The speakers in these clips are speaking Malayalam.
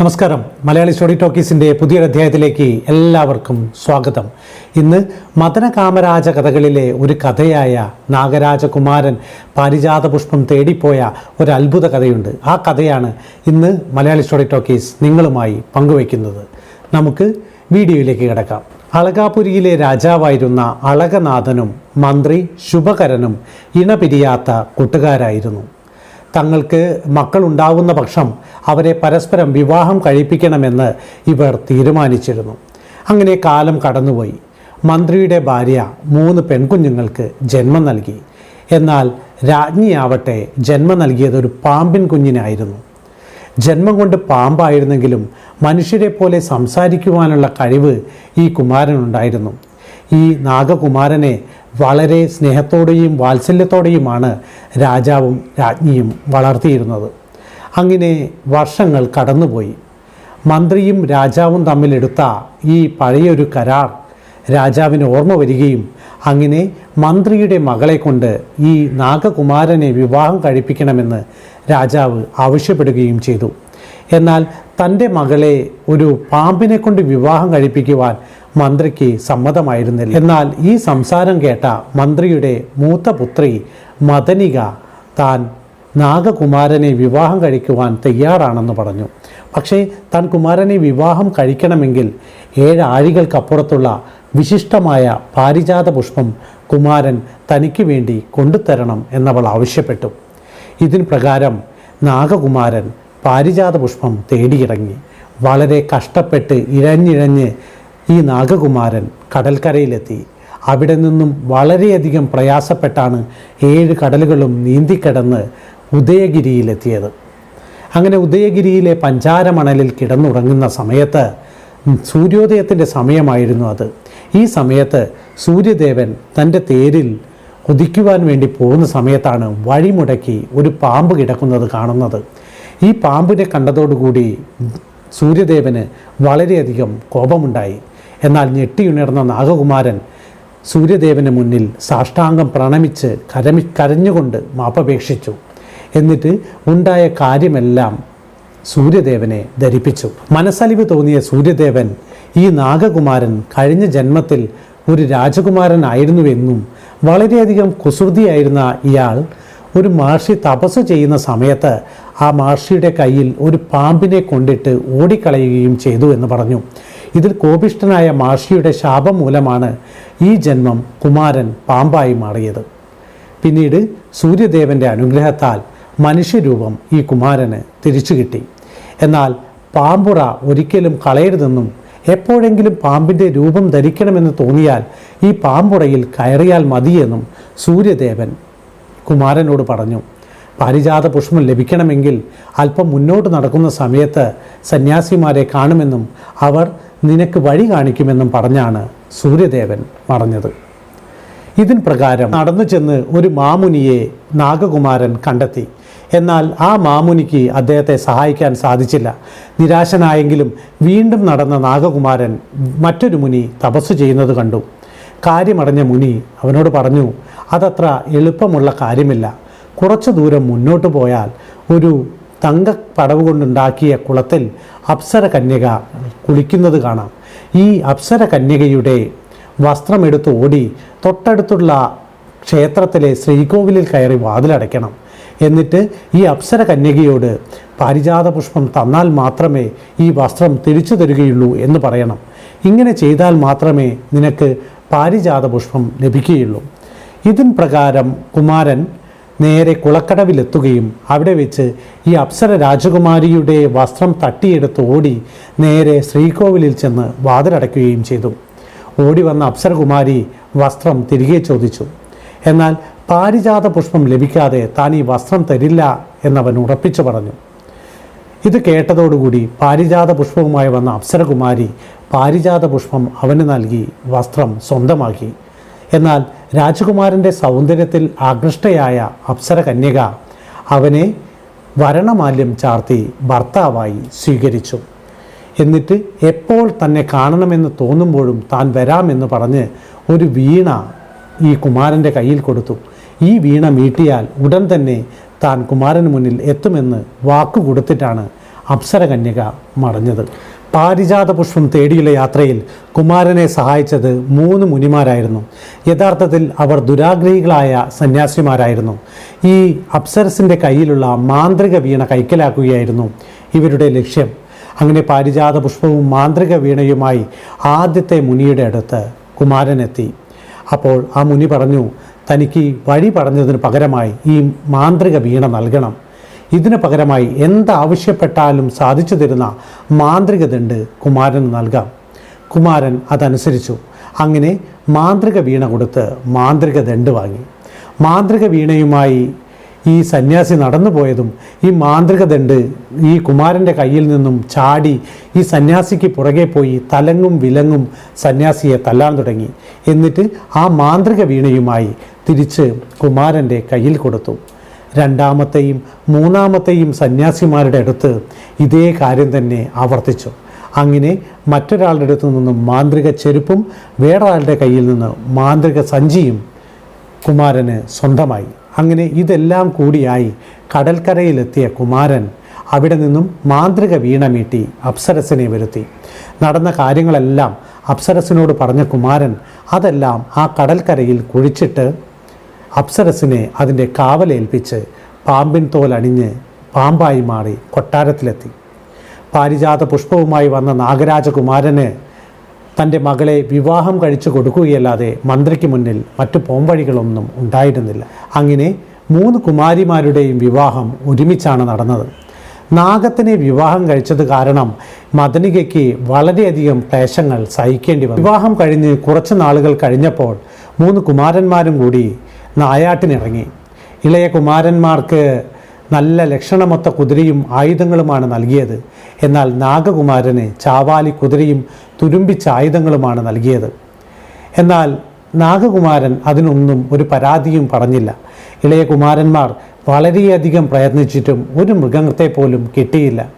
നമസ്കാരം. മലയാളി സ്റ്റോറി ടോക്കീസിന്റെ പുതിയൊരു അധ്യായത്തിലേക്ക് എല്ലാവർക്കും സ്വാഗതം. ഇന്ന് മദനകാമരാജ കഥകളിലെ ഒരു കഥയായ നാഗരാജകുമാരൻ പാരിജാത പുഷ്പം തേടിപ്പോയ ഒരു അത്ഭുത കഥയുണ്ട്. ആ കഥയാണ് ഇന്ന് മലയാളി സ്റ്റോറി ടോക്കീസ് നിങ്ങളുമായി പങ്കുവയ്ക്കുന്നത്. നമുക്ക് വീഡിയോയിലേക്ക് കിടക്കാം. അളകാപുരിയിലെ രാജാവായിരുന്ന അളകനാഥനും മന്ത്രി ശുഭകരനും ഇണപിരിയാത്ത കൂട്ടുകാരായിരുന്നു. തങ്ങൾക്ക് മക്കളുണ്ടാവുന്ന പക്ഷം അവരെ പരസ്പരം വിവാഹം കഴിപ്പിക്കണമെന്ന് ഇവർ തീരുമാനിച്ചിരുന്നു. അങ്ങനെ കാലം കടന്നുപോയി. മന്ത്രിയുടെ ഭാര്യ മൂന്ന് പെൺകുഞ്ഞുങ്ങൾക്ക് ജന്മം നൽകി. എന്നാൽ രാജ്ഞിയാവട്ടെ ജന്മം നൽകിയത് ഒരു പാമ്പിൻ കുഞ്ഞിനായിരുന്നു. ജന്മം കൊണ്ട് പാമ്പായിരുന്നെങ്കിലും മനുഷ്യരെ പോലെ സംസാരിക്കുവാനുള്ള കഴിവ് ഈ കുമാരനുണ്ടായിരുന്നു. ഈ നാഗകുമാരനെ വളരെ സ്നേഹത്തോടെയും വാത്സല്യത്തോടെയുമാണ് രാജാവും രാജ്ഞിയും വളർത്തിയിരുന്നത്. അങ്ങനെ വർഷങ്ങൾ കടന്നുപോയി. മന്ത്രിയും രാജാവും തമ്മിലെടുത്ത ഈ പഴയൊരു കരാർ രാജാവിന് ഓർമ്മ വരികയും അങ്ങനെ മന്ത്രിയുടെ മകളെ കൊണ്ട് ഈ നാഗകുമാരനെ വിവാഹം കഴിപ്പിക്കണമെന്ന് രാജാവ് ആവശ്യപ്പെടുകയും ചെയ്തു. എന്നാൽ തന്റെ മകളെ ഒരു പാമ്പിനെ കൊണ്ട് വിവാഹം കഴിപ്പിക്കുവാൻ മന്ത്രിക്ക് സമ്മതമായിരുന്നില്ല. എന്നാൽ ഈ സംസാരം കേട്ട മന്ത്രിയുടെ മൂത്ത പുത്രി മദനിക താൻ നാഗകുമാരനെ വിവാഹം കഴിക്കുവാൻ തയ്യാറാണെന്ന് പറഞ്ഞു. പക്ഷേ താൻ കുമാരനെ വിവാഹം കഴിക്കണമെങ്കിൽ ഏഴാഴികൾക്കപ്പുറത്തുള്ള വിശിഷ്ടമായ പാരിജാത പുഷ്പം കുമാരൻ തനിക്ക് വേണ്ടി കൊണ്ടുതരണം എന്നവൾ ആവശ്യപ്പെട്ടു. ഇതിന് പ്രകാരം നാഗകുമാരൻ പാരിജാത പുഷ്പം തേടിയിറങ്ങി. വളരെ കഷ്ടപ്പെട്ട് ഇഴഞ്ഞിഴഞ്ഞ് ഈ നാഗകുമാരൻ കടൽക്കരയിലെത്തി. അവിടെ നിന്നും വളരെയധികം പ്രയാസപ്പെട്ടാണ് ഏഴ് കടലുകളും നീന്തിക്കിടന്ന് ഉദയഗിരിയിലെത്തിയത്. അങ്ങനെ ഉദയഗിരിയിലെ പഞ്ചാരമണലിൽ കിടന്നുറങ്ങുന്ന സമയത്ത് സൂര്യോദയത്തിന്റെ സമയമായിരുന്നു അത്. ഈ സമയത്ത് സൂര്യദേവൻ തന്റെ തേരിൽ ഉദിക്കുവാൻ വേണ്ടി പോകുന്ന സമയത്താണ് വഴിമുടക്കി ഒരു പാമ്പ് കിടക്കുന്നത് കാണുന്നത്. ഈ പാമ്പിനെ കണ്ടതോടുകൂടി സൂര്യദേവന് വളരെയധികം കോപമുണ്ടായി. എന്നാൽ ഞെട്ടിയുണർന്ന നാഗകുമാരൻ സൂര്യദേവന് മുന്നിൽ സാഷ്ടാംഗം പ്രണമിച്ച് കരമി കരഞ്ഞുകൊണ്ട് മാപ്പപേക്ഷിച്ചു. എന്നിട്ട് ഉണ്ടായ കാര്യമെല്ലാം സൂര്യദേവനെ ധരിപ്പിച്ചു. മനസ്സലിവ് തോന്നിയ സൂര്യദേവൻ ഈ നാഗകുമാരൻ കഴിഞ്ഞ ജന്മത്തിൽ ഒരു രാജകുമാരനായിരുന്നുവെന്നും വളരെയധികം കുസൃതിയായിരുന്ന ഇയാൾ ഒരു മഹർഷി തപസ് ചെയ്യുന്ന സമയത്ത് ആ മഹർഷിയുടെ കയ്യിൽ ഒരു പാമ്പിനെ കൊണ്ടിട്ട് ഓടിക്കളയുകയും ചെയ്തു എന്ന് പറഞ്ഞു. ഇതിൽ കോപിഷ്ഠനായ മാഷിയുടെ ശാപം മൂലമാണ് ഈ ജന്മം കുമാരൻ പാമ്പായി മാറിയത്. പിന്നീട് സൂര്യദേവന്റെ അനുഗ്രഹത്താൽ മനുഷ്യരൂപം ഈ കുമാരന് തിരിച്ചു കിട്ടി. എന്നാൽ പാമ്പുറ ഒരിക്കലും കളയരുതെന്നും എപ്പോഴെങ്കിലും പാമ്പിന്റെ രൂപം ധരിക്കണമെന്ന് തോന്നിയാൽ ഈ പാമ്പുറയിൽ കയറിയാൽ മതിയെന്നും സൂര്യദേവൻ കുമാരനോട് പറഞ്ഞു. പാരിജാത പുഷ്പം ലഭിക്കണമെങ്കിൽ അല്പം മുന്നോട്ട് നടക്കുന്ന സമയത്ത് സന്യാസിമാരെ കാണുമെന്നും അവർ നിനക്ക് വഴി കാണിക്കുമെന്നും പറഞ്ഞാണ് സൂര്യദേവൻ പറഞ്ഞത് ഇതിൻ പ്രകാരം നടന്നു ചെന്ന് ഒരു മാമുനിയെ നാഗകുമാരൻ കണ്ടെത്തി. എന്നാൽ ആ മാമുനിക്ക് അദ്ദേഹത്തെ സഹായിക്കാൻ സാധിച്ചില്ല. നിരാശനായെങ്കിലും വീണ്ടും നടന്ന നാഗകുമാരൻ മറ്റൊരു മുനി തപസ് ചെയ്യുന്നത് കണ്ടു. കാര്യമടഞ്ഞ മുനി അവനോട് പറഞ്ഞു അതത്ര എളുപ്പമുള്ള കാര്യമില്ല. കുറച്ചു ദൂരം മുന്നോട്ട് പോയാൽ ഒരു തങ്ക പടവ് കൊണ്ടുണ്ടാക്കിയ കുളത്തിൽ അപ്സര കന്യക കുളിക്കുന്നത് കാണാം. ഈ അപ്സര കന്യകയുടെ വസ്ത്രമെടുത്ത് ഓടി തൊട്ടടുത്തുള്ള ക്ഷേത്രത്തിലെ ശ്രീകോവിലിൽ കയറി വാതിലടയ്ക്കണം. എന്നിട്ട് ഈ അപ്സര കന്യകയോട് പാരിജാത പുഷ്പം തന്നാൽ മാത്രമേ ഈ വസ്ത്രം തിരിച്ചു തരികയുള്ളൂ എന്ന് പറയണം. ഇങ്ങനെ ചെയ്താൽ മാത്രമേ നിനക്ക് പാരിജാത പുഷ്പം ലഭിക്കുകയുള്ളൂ. ഇതിൻ പ്രകാരം കുമാരൻ നേരെ കുളക്കടവിലെത്തുകയും അവിടെ വെച്ച് ഈ അപ്സര രാജകുമാരിയുടെ വസ്ത്രം തട്ടിയെടുത്ത് ഓടി നേരെ ശ്രീകോവിലിൽ ചെന്ന് വാതിലടയ്ക്കുകയും ചെയ്തു. ഓടി വന്ന അപ്സരകുമാരി വസ്ത്രം തിരികെ ചോദിച്ചു. എന്നാൽ പാരിജാത പുഷ്പം ലഭിക്കാതെ താൻ ഈ വസ്ത്രം തരില്ല എന്നവൻ ഉറപ്പിച്ചു പറഞ്ഞു. ഇത് കേട്ടതോടുകൂടി പാരിജാത പുഷ്പവുമായി വന്ന അപ്സരകുമാരി പാരിജാത പുഷ്പം അവന് നൽകി വസ്ത്രം സ്വന്തമാക്കി. എന്നാൽ രാജകുമാരന്റെ സൗന്ദര്യത്തിൽ ആകൃഷ്ടയായ അപ്സര കന്യക അവനെ വരണമാല്യം ചാർത്തി ഭർത്താവായി സ്വീകരിച്ചു. എന്നിട്ട് എപ്പോൾ തന്നെ കാണണമെന്ന് തോന്നുമ്പോഴും താൻ വരാമെന്ന് പറഞ്ഞ് ഒരു വീണ ഈ കുമാരന്റെ കയ്യിൽ കൊടുത്തു. ഈ വീണ മീട്ടിയാൽ ഉടൻ തന്നെ താൻ കുമാരന് മുന്നിൽ എത്തുമെന്ന് വാക്കു കൊടുത്തിട്ടാണ് അപ്സരകന്യക മടഞ്ഞത്. പാരിജാത പുഷ്പം തേടിയുള്ള യാത്രയിൽ കുമാരനെ സഹായിച്ചത് മൂന്ന് മുനിമാരായിരുന്നു. യഥാർത്ഥത്തിൽ അവർ ദുരാഗ്രഹികളായ സന്യാസിമാരായിരുന്നു. ഈ അപ്സരസിന്റെ കയ്യിലുള്ള മാന്ത്രിക വീണ കൈക്കലാക്കുകയായിരുന്നു ഇവരുടെ ലക്ഷ്യം. അങ്ങനെ പാരിജാത പുഷ്പവും മാന്ത്രിക വീണയുമായി ആദ്യത്തെ മുനിയുടെ അടുത്ത് കുമാരനെത്തി. അപ്പോൾ ആ മുനി പറഞ്ഞു തനിക്ക് വഴി പറഞ്ഞതിന് പകരമായി ഈ മാന്ത്രിക വീണ നൽകണം. ഇതിന് പകരമായി എന്താവശ്യപ്പെട്ടാലും സാധിച്ചു തരുന്ന മാന്ത്രിക ദണ്ട് കുമാരന് നൽകാം. കുമാരൻ അതനുസരിച്ചു. അങ്ങനെ മാന്ത്രിക വീണ കൊടുത്ത് മാന്ത്രിക ദണ്ട് വാങ്ങി. മാന്ത്രിക വീണയുമായി ഈ സന്യാസി നടന്നു പോയതും ഈ മാന്ത്രിക ദണ്ട് ഈ കുമാരന്റെ കയ്യിൽ നിന്നും ചാടി ഈ സന്യാസിക്ക് പുറകെ പോയി തലങ്ങും വിലങ്ങും സന്യാസിയെ തല്ലാൻ തുടങ്ങി. എന്നിട്ട് ആ മാന്ത്രിക വീണയുമായി തിരിച്ച് കുമാരന്റെ കയ്യിൽ കൊടുത്തു. രണ്ടാമത്തെയും മൂന്നാമത്തെയും സന്യാസിമാരുടെ അടുത്ത് ഇതേ കാര്യം തന്നെ ആവർത്തിച്ചു. അങ്ങനെ മറ്റൊരാളുടെ അടുത്തു നിന്നും മാന്ത്രിക ചെരുപ്പും വേറൊരാളുടെ കയ്യിൽ നിന്ന് മാന്ത്രിക സഞ്ചിയും കുമാരന് സ്വന്തമായി. അങ്ങനെ ഇതെല്ലാം കൂടിയായി കടൽക്കരയിലെത്തിയ കുമാരൻ അവിടെ നിന്നും മാന്ത്രിക വീണ മീട്ടി അപ്സരസിനെ വരുത്തി. നടന്ന കാര്യങ്ങളെല്ലാം അപ്സരസിനോട് പറഞ്ഞ കുമാരൻ അതെല്ലാം ആ കടൽക്കരയിൽ കുഴിച്ചിട്ട് അപ്സരസിനെ അതിന്റെ കാവലേൽപ്പിച്ച് പാമ്പിൻ തോലണിഞ്ഞ് പാമ്പായി മാറി കൊട്ടാരത്തിലെത്തി. പാരിജാത പുഷ്പവുമായി വന്ന നാഗരാജകുമാരന് തന്റെ മകളെ വിവാഹം കഴിച്ചു കൊടുക്കുകയല്ലാതെ മന്ത്രിക്ക് മുന്നിൽ മറ്റു പോംവഴികളൊന്നും ഉണ്ടായിരുന്നില്ല. അങ്ങനെ മൂന്ന് കുമാരിമാരുടെയും വിവാഹം ഒരുമിച്ചാണ് നടന്നത്. നാഗത്തിനെ വിവാഹം കഴിച്ചത് കാരണം മദനികയ്ക്ക് വളരെയധികം ക്ലേശങ്ങൾ സഹിക്കേണ്ടി വന്നു. വിവാഹം കഴിഞ്ഞ് കുറച്ച് നാളുകൾ കഴിഞ്ഞപ്പോൾ മൂന്ന് കുമാരന്മാരും കൂടി നായാട്ടിനിറങ്ങി. ഇളയ കുമാരന്മാർക്ക് നല്ല ലക്ഷണമൊത്ത കുതിരയും ആയുധങ്ങളുമാണ് നൽകിയത്. എന്നാൽ നാഗകുമാരന് ചാവാലി കുതിരയും തുരുമ്പിച്ച ആയുധങ്ങളുമാണ് നൽകിയത്. എന്നാൽ നാഗകുമാരൻ അതിനൊന്നും ഒരു പരാതിയും പറഞ്ഞില്ല. ഇളയ കുമാരന്മാർ വളരെയധികം പ്രയത്നിച്ചിട്ടും ഒരു മൃഗത്തെ പോലും കിട്ടിയില്ല.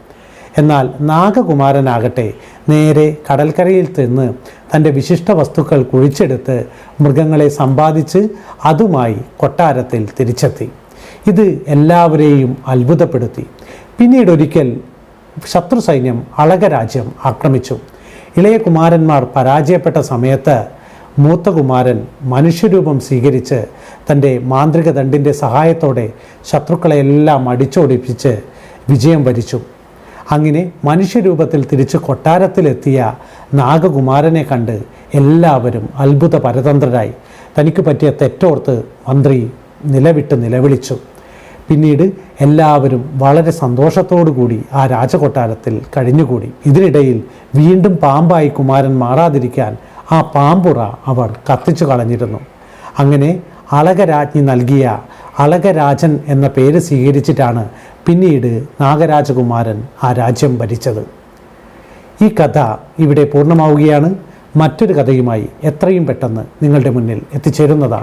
എന്നാൽ നാഗകുമാരനാകട്ടെ നേരെ കടൽക്കരയിൽ ചെന്ന് തന്റെ വിശിഷ്ട വസ്തുക്കൾ കുഴിച്ചെടുത്ത് മൃഗങ്ങളെ സമ്പാദിച്ച് അതുമായി കൊട്ടാരത്തിൽ തിരിച്ചെത്തി. ഇത് എല്ലാവരെയും അത്ഭുതപ്പെടുത്തി. പിന്നീട് ഒരിക്കൽ ശത്രു സൈന്യം അളകരാജ്യം ആക്രമിച്ചു. ഇളയ കുമാരന്മാർ പരാജയപ്പെട്ട സമയത്ത് മൂത്തകുമാരൻ മനുഷ്യരൂപം സ്വീകരിച്ച് തന്റെ മാന്ത്രിക ദണ്ടിന്റെ സഹായത്തോടെ ശത്രുക്കളെയെല്ലാം അടിച്ചോടിപ്പിച്ച് വിജയം വരിച്ചു. അങ്ങനെ മനുഷ്യരൂപത്തിൽ തിരിച്ച് കൊട്ടാരത്തിലെത്തിയ നാഗകുമാരനെ കണ്ട് എല്ലാവരും അത്ഭുത പരതന്ത്രരായി. തനിക്ക് പറ്റിയ തെറ്റോർത്ത് മന്ത്രി നിലവിട്ട് നിലവിളിച്ചു. പിന്നീട് എല്ലാവരും വളരെ സന്തോഷത്തോടുകൂടി ആ രാജകൊട്ടാരത്തിൽ കഴിഞ്ഞുകൂടി. ഇതിനിടയിൽ വീണ്ടും പാമ്പായി കുമാരൻ മാറാതിരിക്കാൻ ആ പാമ്പുറ അവർ കത്തിച്ചു കളഞ്ഞിരുന്നു. അങ്ങനെ അളകരാജ്ഞി നൽകിയ അളകരാജൻ എന്ന പേര് സ്വീകരിച്ചിട്ടാണ് പിന്നീട് നാഗരാജകുമാരൻ ആ രാജ്യം ഭരിച്ചത്. ഈ കഥ ഇവിടെ പൂർണമാവുകയാണ്. മറ്റൊരു കഥയുമായി എത്രയും പെട്ടെന്ന് നിങ്ങളുടെ മുന്നിൽ എത്തിച്ചേരുന്നതാണ്.